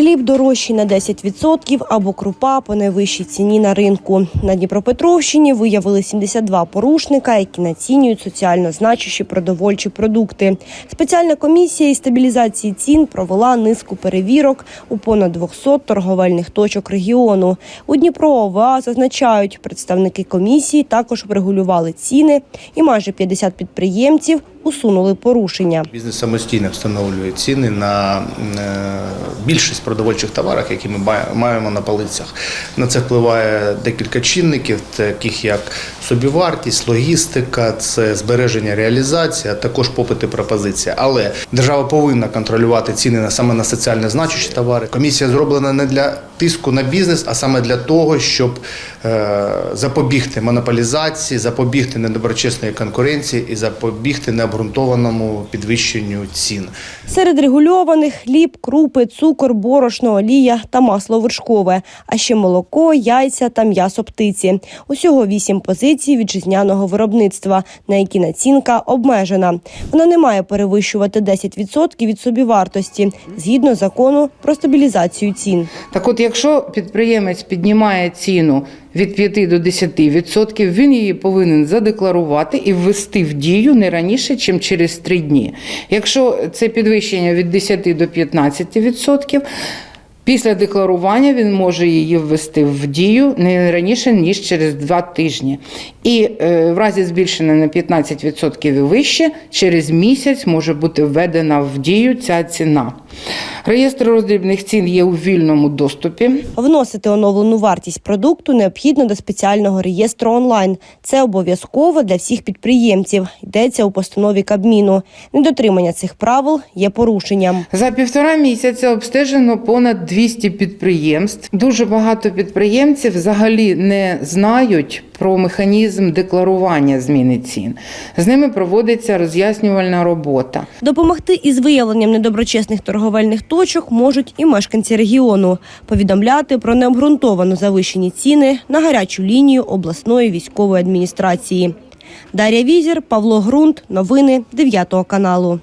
Хліб дорожчий на 10% або крупа по найвищій ціні на ринку. На Дніпропетровщині виявили 72 порушника, які націнюють соціально значущі продовольчі продукти. Спеціальна комісія із стабілізації цін провела низку перевірок у понад 200 торговельних точок регіону. У Дніпро ОВА зазначають, представники комісії також врегулювали ціни, і майже 50 підприємців усунули порушення. Бізнес самостійно встановлює ціни на е, більшість продовольчих товарів, які ми маємо на полицях. На це впливає декілька чинників, таких як собівартість, логістика, це збереження реалізація, також попит пропозиція. Але держава повинна контролювати ціни саме на соціально значущі товари. Комісія зроблена не для тиску на бізнес, а саме для того, щоб е, запобігти монополізації, запобігти недоброчесної конкуренції і запобігти необґрунтованому підвищенню цін. Серед регульованих хліб, крупи, цукор, борошно, олія та масло вершкове, а ще молоко, яйця та м'ясо птиці. Усього вісім позицій вітчизняного виробництва, на які націнка обмежена. Вона не має перевищувати 10% від собівартості згідно закону про стабілізацію цін. Так от, якщо підприємець піднімає ціну від 5 до 10%, він її повинен задекларувати і ввести в дію не раніше, ніж через 3 дні. Якщо це підвищення від 10 до 15%, Після декларування він може її ввести в дію не раніше ніж через два тижні, і е, в разі збільшення на 15% і вище через місяць може бути введена в дію ця ціна. Реєстр роздрібних цін є у вільному доступі. Вносити оновлену вартість продукту необхідно до спеціального реєстру онлайн. Це обов'язково для всіх підприємців. Йдеться у постанові Кабміну. Недотримання цих правил є порушенням. За півтора місяця обстежено понад 200 підприємств. Дуже багато підприємців взагалі не знають про механізм декларування зміни цін. З ними проводиться роз'яснювальна робота. Допомогти із виявленням недоброчесних торговельних точок можуть і мешканці регіону. Повідомляти про необґрунтовано завищені ціни на гарячу лінію обласної військової адміністрації. Дар'я Візір, Павло Грунт. Новини 9 каналу.